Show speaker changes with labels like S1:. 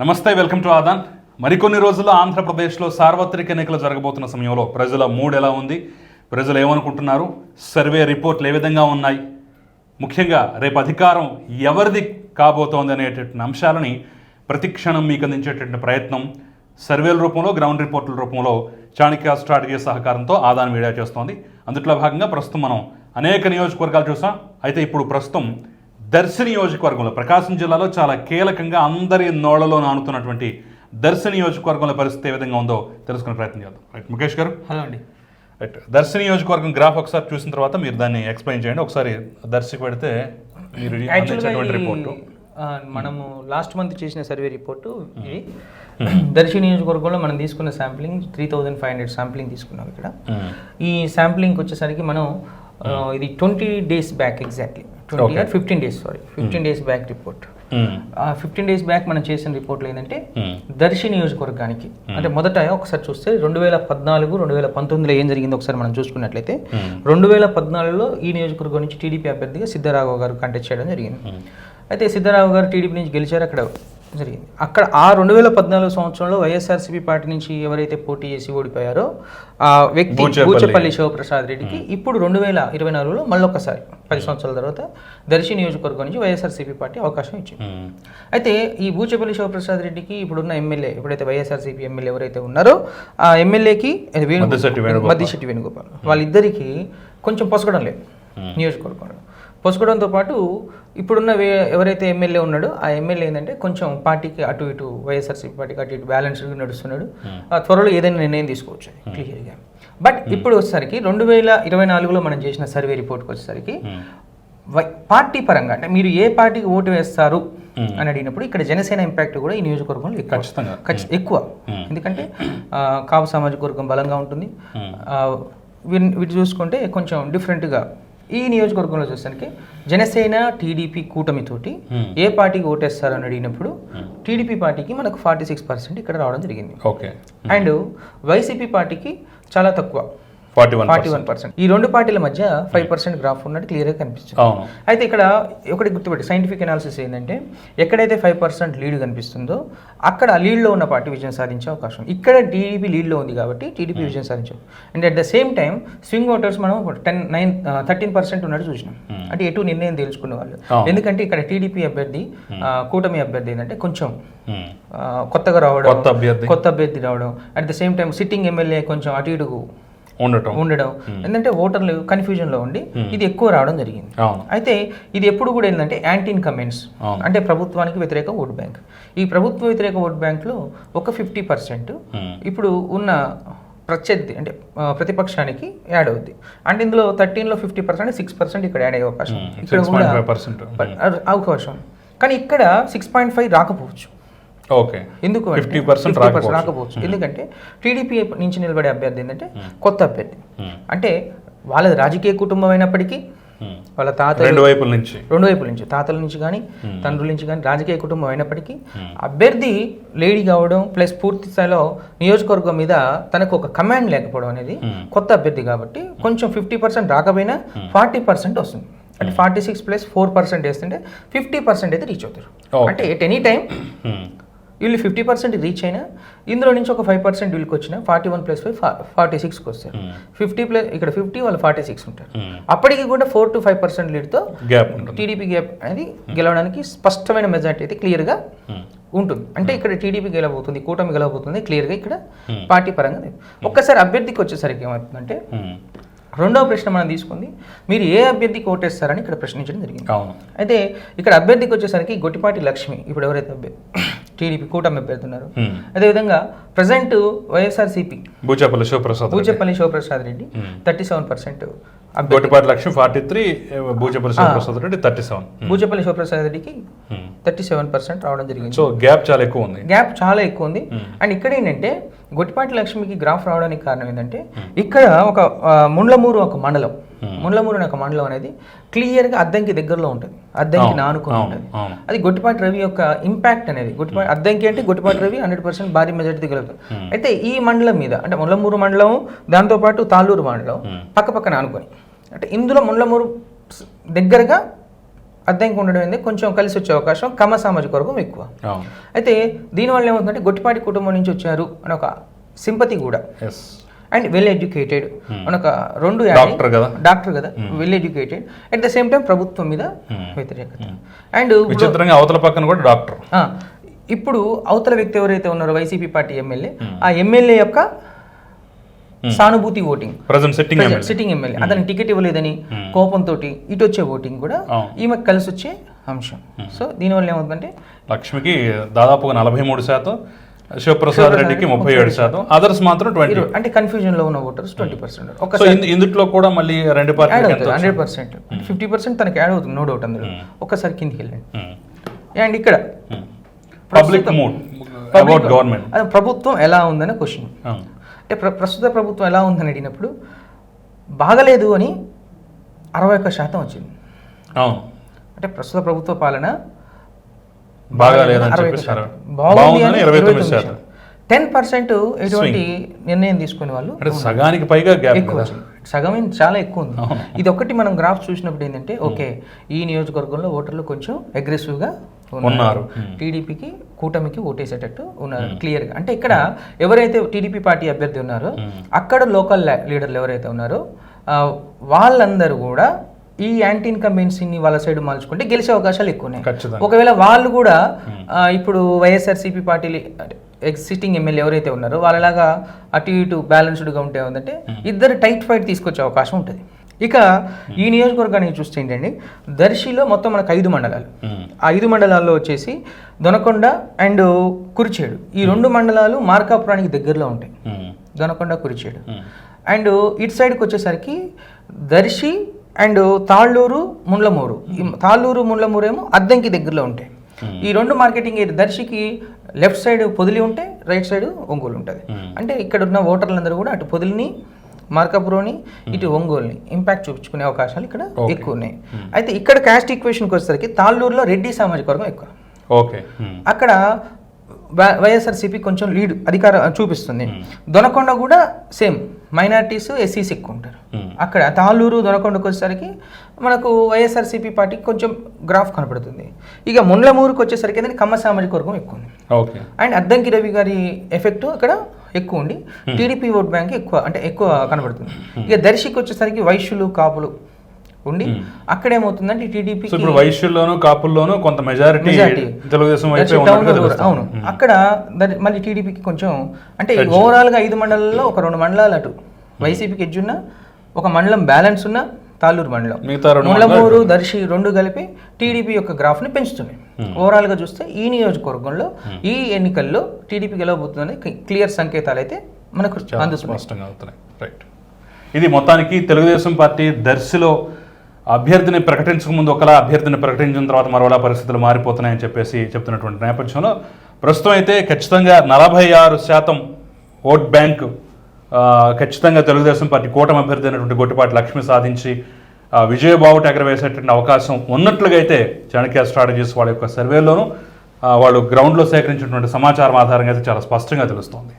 S1: నమస్తే welcome to Aadan. మరికొన్ని రోజుల్లో ఆంధ్రప్రదేశ్లో సార్వత్రిక ఎన్నికలు జరగబోతున్న సమయంలో ప్రజల మూడ్ ఎలా ఉంది? ప్రజలు ఏమనుకుంటున్నారు? సర్వే రిపోర్ట్లు ఏ విధంగా ఉన్నాయి? ముఖ్యంగా రేపు అధికారం ఎవరిది కాబోతోంది అనేటటువంటి అంశాలని ప్రతి క్షణం మీకు అందించేటటువంటి ప్రయత్నం. సర్వేల రూపంలో గ్రౌండ్ రిపోర్టుల రూపంలో చాణక్య స్ట్రాటజీ సహకారంతో ఆదాన్ మీడియా చేస్తోంది. అందుట్లో భాగంగా ప్రస్తుతం మనం అనేక నియోజకవర్గాలు చూసాం. అయితే ఇప్పుడు ప్రస్తుతం దర్శి నియోజకవర్గంలో ప్రకాశం జిల్లాలో చాలా కీలకంగా అందరి నోళ్ళలో నానుతున్నటువంటి దర్శి నియోజకవర్గంలో పరిస్థితి ఏ విధంగా ఉందో తెలుసుకునే ప్రయత్నం చేద్దాం. రైట్ ముఖేష్ గారు?
S2: హలో అండి.
S1: రైట్ దర్శి నియోజకవర్గం గ్రాఫ్ ఒకసారి చూసిన తర్వాత మీరు దాన్ని ఎక్స్ప్లెయిన్ చేయండి. ఒకసారి దర్శికి పెడితే మీరు రిపోర్టు.
S2: మనము లాస్ట్ మంత్ చేసిన సర్వే రిపోర్టు ఇది. దర్శి నియోజకవర్గంలో మనం తీసుకున్న sampling three thousand five hundred sampling తీసుకున్నాం ఇక్కడ. ఈ శాంప్లింగ్ వచ్చేసరికి మనం ఇది twenty days back exactly twenty
S1: Okay.
S2: Fifteen days sorry fifteen days back report fifteen days back మనం చేసిన రిపోర్ట్లో ఏంటంటే దర్శి నియోజకవర్గానికి అంటే మొదట ఒకసారి చూస్తే రెండు వేల పద్నాలుగు రెండు వేల పంతొమ్మిదిలో ఏం జరిగిందో ఒకసారి మనం చూసుకున్నట్లయితే రెండు వేల పద్నాలుగులో ఈ నియోజకవర్గం నుంచి టీడీపీ అభ్యర్థిగా సిద్ధరాఘవ గారు కంటెస్ట్ చేయడం జరిగింది. అయితే సిద్ధరాఘవ గారు టీడీపీ నుంచి గెలిచారు అక్కడ. జరిగింది. అక్కడ ఆ రెండు వేల పద్నాలుగు సంవత్సరంలో వైఎస్ఆర్సీపీ పార్టీ నుంచి ఎవరైతే పోటీ చేసి ఓడిపోయారో ఆ వ్యక్తి
S1: బూచేపల్లి.
S2: శివప్రసాద్ రెడ్డికి ఇప్పుడు రెండు వేల ఇరవై నాలుగులో మళ్ళొకసారి పది సంవత్సరాల తర్వాత దర్శి నియోజకవర్గం నుంచి వైఎస్ఆర్సీపీ పార్టీ అవకాశం ఇచ్చింది. అయితే ఈ బూచేపల్లి శివప్రసాద్ రెడ్డికి ఇప్పుడున్న ఎమ్మెల్యే ఎప్పుడైతే వైఎస్ఆర్సీపీ ఎమ్మెల్యే ఎవరైతే ఉన్నారో ఆ ఎమ్మెల్యేకి.
S1: మద్దిశెట్టి వేణుగోపాల్.
S2: వాళ్ళిద్దరికి కొంచెం పొసగడం లేదు నియోజకవర్గంలో. పొసగడంతో పాటు ఇప్పుడున్న ఎవరైతే ఎమ్మెల్యే ఉన్నాడో ఆ ఎమ్మెల్యే ఏంటంటే కొంచెం పార్టీకి అటు ఇటు వైఎస్ఆర్సీపీ పార్టీకి అటు ఇటు బ్యాలెన్స్డ్గా నడుస్తున్నాడు. ఆ త్వరలో ఏదైనా నిర్ణయం తీసుకోవచ్చు క్లియర్గా బట్ ఇప్పుడు వచ్చేసరికి రెండు వేల ఇరవై నాలుగులో మనం చేసిన సర్వే రిపోర్ట్కి వచ్చేసరికి వై- పార్టీ పరంగా అంటే మీరు ఏ పార్టీకి ఓటు వేస్తారు అని అడిగినప్పుడు ఇక్కడ జనసేన ఇంపాక్ట్ కూడా ఈ నియోజకవర్గంలో ఎక్కువ.
S1: ఖచ్చితంగా.
S2: ఖచ్చి- ఎక్కువ. ఎందుకంటే కాపు సామాజిక వర్గం బలంగా ఉంటుంది. వీటిని వీటి చూసుకుంటే కొంచెం డిఫరెంట్గా ఈ నియోజకవర్గంలో చూసానికి జనసేన టీడీపీ కూటమితోటి ఏ పార్టీకి ఓటేస్తారు అని అడిగినప్పుడు టీడీపీ పార్టీకి మనకు ఫార్టీ సిక్స్ పర్సెంట్ ఇక్కడ రావడం జరిగింది.
S1: ఓకే
S2: అండ్ వైసీపీ పార్టీకి చాలా తక్కువ.
S1: Forty one
S2: forty one percent. ఈ రెండు పార్టీల మధ్య ఫైవ్ పర్సెంట్ గ్రాఫ్ ఉన్నట్టు క్లియర్గా కనిపిస్తుంది. అయితే ఇక్కడ ఒకటి గుర్తుపెట్టి సైంటిఫిక్ అనాలిసిస్ ఏంటంటే ఎక్కడైతే ఫైవ్ పర్సెంట్ లీడ్ కనిపిస్తుందో అక్కడ లీడ్లో ఉన్న పార్టీ విజయం సాధించే అవకాశం. ఇక్కడ టీడీపీ లీడ్లో ఉంది కాబట్టి టీడీపీ విజయం సాధించాం. And at the same time swing voters మనం టెన్ నైన్ థర్టీన్ పర్సెంట్ ఉన్నట్టు చూసినాం. అంటే ఎటు నిర్ణయం తెలుసుకునే వాళ్ళు. ఎందుకంటే ఇక్కడ టీడీపీ అభ్యర్థి ఆ, కూటమి అభ్యర్థి ఏంటంటే కొంచెం కొత్తగా రావడం
S1: కొత్త అభ్యర్థి.
S2: కొత్త అభ్యర్థి రావడం. At the same time sitting MLA కొంచెం అటు ఇటు
S1: ఉండటం.
S2: ఉండడం. ఎందుకంటే ఓటర్లు కన్ఫ్యూజన్లో ఉండి ఇది ఎక్కువ రావడం జరిగింది. అయితే ఇది ఎప్పుడు కూడా ఏంటంటే యాంటీ ఇన్కమెంట్స్. అంటే ప్రభుత్వానికి వ్యతిరేక ఓట్ బ్యాంక్. ఈ ప్రభుత్వ వ్యతిరేక ఓట్ బ్యాంక్లో ఒక ఫిఫ్టీ పర్సెంట్. ఇప్పుడు ఉన్న ప్రత్యర్థి అంటే ప్రతిపక్షానికి యాడ్ అవుద్ది. అంటే ఇందులో థర్టీన్లో ఫిఫ్టీ పర్సెంట్ సిక్స్ పర్సెంట్ ఇక్కడ యాడ్ అయ్యే అవకాశం. ఇక్కడ కూడా అవకాశం. కానీ ఇక్కడ సిక్స్ పాయింట్ ఫైవ్ రాకపోవచ్చు.
S1: ఓకే.
S2: ఎందుకు
S1: 50%
S2: రాకపోవచ్చు. రాకపోవచ్చు. ఎందుకంటే టీడీపీ నుంచి నిలబడే అభ్యర్థి ఏంటంటే కొత్త అభ్యర్థి. అంటే వాళ్ళది రాజకీయ కుటుంబం అయినప్పటికీ. వాళ్ళ తాత
S1: రెండు వైపుల నుంచి.
S2: రెండు వైపుల నుంచి తాతల నుంచి కానీ తండ్రుల నుంచి కానీ రాజకీయ కుటుంబం అయినప్పటికీ అభ్యర్థి లేడీ కావడం ప్లస్ పూర్తి స్థాయిలో నియోజకవర్గం మీద తనకు ఒక కమాండ్ లేకపోవడం అనేది కొత్త అభ్యర్థి కాబట్టి కొంచెం ఫిఫ్టీ పర్సెంట్ రాకపోయినా ఫార్టీ పర్సెంట్ వస్తుంది. అంటే forty six plus four percent వేస్తుంటే ఫిఫ్టీ పర్సెంట్ అయితే రీచ్ అవుతారు. అంటే ఎట్ ఎనీ టైం. వీళ్ళు ఫిఫ్టీ పర్సెంట్ రీచ్ అయినా ఇందులో నుంచి ఒక ఫైవ్ పర్సెంట్ వీళ్ళకి వచ్చిన forty one plus five forty సిక్స్కి వస్తారు. ఫిఫ్టీ ప్లస్ ఇక్కడ ఫిఫ్టీ వాళ్ళు ఫార్టీ సిక్స్ ఉంటారు.
S1: మ్మ్.
S2: అప్పటికి కూడా ఫోర్ టు ఫైవ్ పర్సెంట్ లీడ్తో
S1: గ్యాప్ ఉంటుంది.
S2: టీడీపీ గ్యాప్ అనేది గెలవడానికి స్పష్టమైన మెజార్టీ అయితే క్లియర్గా. ఉంటుంది. అంటే ఇక్కడ టీడీపీ గెలవబోతుంది కూటమి గెలవబోతుంది క్లియర్గా ఇక్కడ పార్టీ పరంగా. ఒక్కసారి అభ్యర్థికి వచ్చేసరికి ఏమవుతుందంటే. రెండవ ప్రశ్న మనం తీసుకుంది మీరు ఏ అభ్యర్థికి ఓటేస్తారని ఇక్కడ ప్రశ్నించడం జరిగింది. అయితే ఇక్కడ అభ్యర్థికి వచ్చేసరికి గొట్టిపాటి లక్ష్మి ఇప్పుడు ఎవరైతే అభ్యర్థి టీడీపీ కూటమి
S1: మ్మ్.
S2: అదేవిధంగా present YSRCP
S1: Buchepalli Sivaprasad.
S2: Pujapalli Sivaprasad Reddy thirty seven percent
S1: Gottipati Lakshmi forty three Buchepalli Sivaprasad Reddy thirty seven.
S2: Pujapalli Sivaprasad రెడ్డికి థర్టీ సెవెన్ పర్సెంట్ రావడం జరిగింది.
S1: సో గ్యాప్ చాలా ఎక్కువ ఉంది.
S2: గ్యాప్ చాలా ఎక్కువ ఉంది. అండ్ ఇక్కడ ఏంటంటే గొట్టిపాటి లక్ష్మికి గ్రాఫ్ రావడానికి కారణం ఏంటంటే ఇక్కడ ఒక ముండ్లమూరు ఒక మండలం. ముండ్లమూరు అనే ఒక మండలం అనేది క్లియర్గా అద్దంకి దగ్గరలో ఉంటుంది. అద్దంకి నానుకొని ఉంటుంది. అది గొట్టిపాటి రవి యొక్క ఇంపాక్ట్ అనేది. గొట్టిపాటి అద్దంకి అంటే గొట్టిపాటి రవి హండ్రెడ్ పర్సెంట్ భారీ మెజార్టీ గెలుపుతారు. అయితే ఈ మండలం మీద అంటే ముళ్ళమూరు మండలం దాంతోపాటు తాళ్ళూరు మండలం పక్క పక్కన ఆనుకొని అంటే ఇందులో ముళ్ళమూరు స్- దగ్గరగా అద్దెంకి ఉండడం అనేది కొంచెం కలిసి వచ్చే అవకాశం కమ్మ సామాజిక వర్గం ఎక్కువ. అయితే దీనివల్ల ఏమవుతుందంటే గొట్టిపాటి కుటుంబం నుంచి వచ్చారు అని ఒక సింపతి కూడా. అండ్ వెల్ ఎడ్యుకేటెడ్ అని ఒక రెండు
S1: డాక్టర్ కదా?
S2: డాక్టర్ కదా? Well educated. At the same time ప్రభుత్వం మీద వ్యతిరేకత. అండ్
S1: విచిత్రంగా అవతల పక్కన కూడా డాక్టర్.
S2: ఇప్పుడు అవతల వ్యక్తి ఎవరైతే ఉన్నారో వైసీపీ పార్టీ ఎమ్మెల్యే ఆ ఎమ్మెల్యే యొక్క సానుభూతి voting.
S1: Present setting
S2: sitting MLA. అతనికి టికెట్ ఇవ్వలేదని కోపంతో ఇటు వచ్చే ఓటింగ్ కూడా
S1: అవును.
S2: ఈమెకు కలిసి వచ్చే అంశం సో దీనివల్ల ఏమవుతుందంటే
S1: లక్ష్మికి దాదాపుగా నలభై మూడు శాతం శివప్రసాద్ రెడ్డికి ముప్పై ఏడు శాతం. అదర్స్ మాత్రం ట్వంటీ
S2: అంటే కన్ఫ్యూజన్లో ఉన్న ఓటర్స్ ట్వంటీ పర్సెంట్ ఒక
S1: సో ఇందు- ఇందుట్లో కూడా మళ్ళీ రెండు
S2: అవుతుంది హండ్రెడ్ పర్సెంట్ ఫిఫ్టీ పర్సెంట్ తనకి యాడ్ అవుతుంది నో డౌట్ అందులో. ఒక్కసారి కిందికి వెళ్ళండి. అండ్ ఇక్కడ
S1: పబ్లిక్ మూడ్ అబౌట్ గవర్నమెంట్
S2: అది ప్రభుత్వం ఎలా ఉందనే క్వశ్చన్ అంటే ప్ర- ప్రస్తుత ప్రభుత్వం ఎలా ఉందని అడిగినప్పుడు బాగలేదు అని అరవై ఒక్క శాతం వచ్చింది.
S1: అవును.
S2: అంటే ప్రస్తుత ప్రభుత్వ పాలన
S1: బాగా లేదని చెప్పేసి బాగుందని ఇరవై తొమ్మిది శాతం.
S2: టెన్ పర్సెంట్ ఎటువంటి నిర్ణయం తీసుకునే వాళ్ళు
S1: అంటే సగానికి పైగా గ్యాప్.
S2: సగం చాలా ఎక్కువ ఉంది. ఇది ఒకటి మనం గ్రాఫ్ చూసినప్పుడు ఏంటంటే ఓకే ఈ నియోజకవర్గంలో ఓటర్లు కొంచెం అగ్రెసివ్గా
S1: ఉన్నారు.
S2: టీడీపీకి కూటమికి ఓటేసేటట్టు ఉన్నారు క్లియర్గా అంటే ఇక్కడ ఎవరైతే టీడీపీ పార్టీ అభ్యర్థి ఉన్నారో అక్కడ లోకల్ లీడర్లు ఎవరైతే ఉన్నారో వాళ్ళందరూ కూడా ఈ యాంటీ ఇన్కంబెన్సీని వాళ్ళ సైడ్ మార్చుకుంటే గెలిచే అవకాశాలు ఎక్కువ ఉన్నాయి
S1: ఖచ్చితంగా.
S2: ఒకవేళ వాళ్ళు కూడా ఇప్పుడు వైఎస్ఆర్సీపీ పార్టీ ఎగ్జిస్టింగ్ ఎమ్మెల్యే ఎవరైతే ఉన్నారో వాళ్ళలాగా అటు ఇటు బ్యాలెన్స్డ్గా ఉంటే ఉందంటే ఇద్దరు టైట్ ఫైట్ తీసుకొచ్చే అవకాశం ఉంటుంది. ఇక ఈ నియోజకవర్గానికి చూస్తే ఏంటండి దర్శిలో మొత్తం మనకు ఐదు మండలాలు. ఆ ఐదు మండలాల్లో వచ్చేసి దొనకొండ అండ్ కురిచేడు. ఈ రెండు మండలాలు మార్కాపురానికి దగ్గరలో ఉంటాయి. దొనకొండ కురిచేడు. అండ్ ఇటు సైడ్కి వచ్చేసరికి దర్శి అండ్ తాళ్ళూరు ముండ్లమూరు తాళ్ళూరు ముండ్లమూరు ఏమో అద్దంకి దగ్గరలో ఉంటాయి. ఈ రెండు మార్కెటింగ్ దర్శికి లెఫ్ట్ సైడ్ పొదిలి ఉంటే రైట్ సైడ్ ఒంగోలు ఉంటుంది. అంటే ఇక్కడ ఉన్న ఓటర్లందరూ కూడా అటు పొదిలిని మార్కాపురోని ఇటు ఒంగోలుని ఇంపాక్ట్ చూపించుకునే అవకాశాలు ఇక్కడ ఎక్కువ ఉన్నాయి. అయితే ఇక్కడ క్యాస్ట్ ఈక్వేషన్కి వచ్చేసరికి తాళ్ళూరులో రెడ్డి సామాజిక వర్గం ఎక్కువ.
S1: ఓకే.
S2: అక్కడ వైఎస్ఆర్సీపీ కొంచెం లీడ్ అధికార చూపిస్తుంది. దొనకొండ కూడా సేమ్. మైనార్టీస్ ఎస్సీస్ ఎక్కువ ఉంటారు. అక్కడ తాళ్ళూరు దొనకొండకు వచ్చేసరికి మనకు వైఎస్ఆర్సీపీ పార్టీకి కొంచెం గ్రాఫ్ కనపడుతుంది. ఇక ముండ్లమూరుకు వచ్చేసరికి ఏంటంటే కమ్మ సామాజిక వర్గం ఎక్కువ ఉంది అండ్ అద్దంకి రవి గారి ఎఫెక్ట్ అక్కడ ఎక్కువ ఉండి టీడీపీ ఓట్ బ్యాంక్ ఎక్కువ అంటే ఎక్కువ కనబడుతుంది. ఇక దర్శికి వచ్చేసరికి వైశ్యులు కాపులు ఉండి అక్కడ ఏమవుతుందంటే టీడీపీ
S1: ఇప్పుడు వైశ్యుల్లోను కాపుల్లోనూ కొంత మెజారిటీ. తెలుగుదేశం.
S2: అవును. అక్కడ మళ్ళీ టీడీపీకి కొంచెం అంటే ఓవరాల్గా ఐదు మండలాల్లో ఒక రెండు మండలాలు అటు. వైసీపీకి ఎడ్జ్ ఉన్న ఒక మండలం బ్యాలెన్స్ ఉన్న తాళ్ళూరు మండలం. ముళ్ళమూరు దర్శి రెండు కలిపి టీడీపీ యొక్క గ్రాఫ్ని పెంచుతున్నాయి. ఓవరాల్గా చూస్తే ఈ నియోజకవర్గంలో ఈ ఎన్నికల్లో టీడీపీ గెలవబోతుందని క్లియర్ సంకేతాలు అయితే మనకు అందుతున్నాయి.
S1: స్పష్టంగా అవుతున్నాయి. రైట్ ఇది మొత్తానికి తెలుగుదేశం పార్టీ దర్శిలో అభ్యర్థిని ప్రకటించక ముందు ఒకలా అభ్యర్థిని ప్రకటించిన తర్వాత మరోలా పరిస్థితులు మారిపోతున్నాయని చెప్పేసి చెప్తున్నటువంటి నేపథ్యంలో ప్రస్తుతం అయితే ఖచ్చితంగా నలభై ఆరు శాతం ఓట్ బ్యాంక్ ఖచ్చితంగా తెలుగుదేశం పార్టీ కూటమి అభ్యర్థి అయినటువంటి గొట్టిపాటి లక్ష్మి సాధించి విజయబావుట ఎగరవేసేటువంటి అవకాశం ఉన్నట్లుగా అయితే చాణక్య స్ట్రాటజీస్ వాళ్ళ యొక్క సర్వేలోనూ వాళ్ళు గ్రౌండ్లో సేకరించినటువంటి సమాచారం ఆధారంగా అయితే చాలా స్పష్టంగా తెలుస్తోంది.